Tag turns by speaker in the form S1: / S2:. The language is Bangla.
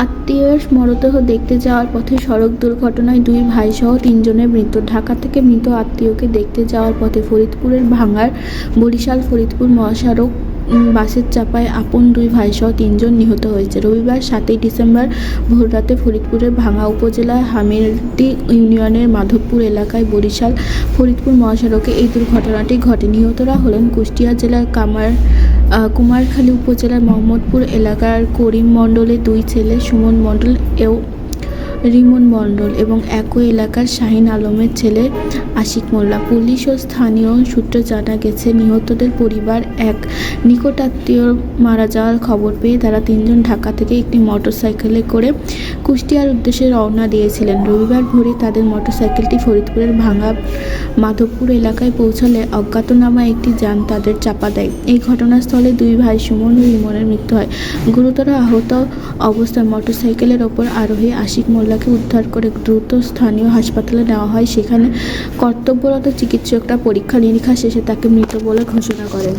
S1: আত্মীয়ের মরদেহ দেখতে যাওয়ার পথে সড়ক দুর্ঘটনায় দুই ভাইসহ তিনজনের মৃত্যু। ঢাকা থেকে মৃত আত্মীয়কে দেখতে যাওয়ার পথে ফরিদপুরের ভাঙার বরিশাল ফরিদপুর মহাসড়ক বাসের চাপায় আপন দুই ভাইসহ তিনজন নিহত হয়েছে। রবিবার সাতই ডিসেম্বর ভোররাতে ফরিদপুরের ভাঙা উপজেলার হামিরটি ইউনিয়নের মাধবপুর এলাকায় বরিশাল ফরিদপুর মহাসড়কে এই দুর্ঘটনাটি ঘটে। নিহতরা হলেন কুষ্টিয়া জেলার কামার কুমারখালী উপজেলার মোহাম্মদপুর এলাকার করিম মণ্ডলের দুই ছেলে সুমন মণ্ডল এও রিমন মণ্ডল এবং একই এলাকার শাহিন আলমের ছেলে আশিক মোল্লা। পুলিশ ও স্থানীয় সূত্রে জানা গেছে, নিহতদের পরিবার এক। নিকটাত্মীয় মারা যাওয়ার খবর পেয়ে তারা তিনজন ঢাকা থেকে একটি মোটরসাইকেলে করে কুষ্টিয়ার উদ্দেশ্যে রওনা দিয়েছিলেন। রবিবার ভোরে তাদের মোটরসাইকেলটি ফরিদপুরের ভাঙা মাধবপুর এলাকায় পৌঁছালে অজ্ঞাতনামা একটি যান তাদের চাপা দেয়। এই ঘটনাস্থলে দুই ভাই সুমন ও ইমনের মৃত্যু হয়। গুরুতর আহত অবস্থায় মোটরসাইকেলের ওপর আরোহী আশিক মোল্লাকে উদ্ধার করে দ্রুত স্থানীয় হাসপাতালে নেওয়া হয়। সেখানে কর্তব্যরত চিকিৎসকরা পরীক্ষা নিরীক্ষা শেষে তাকে মৃত বলে ঘোষণা করেন।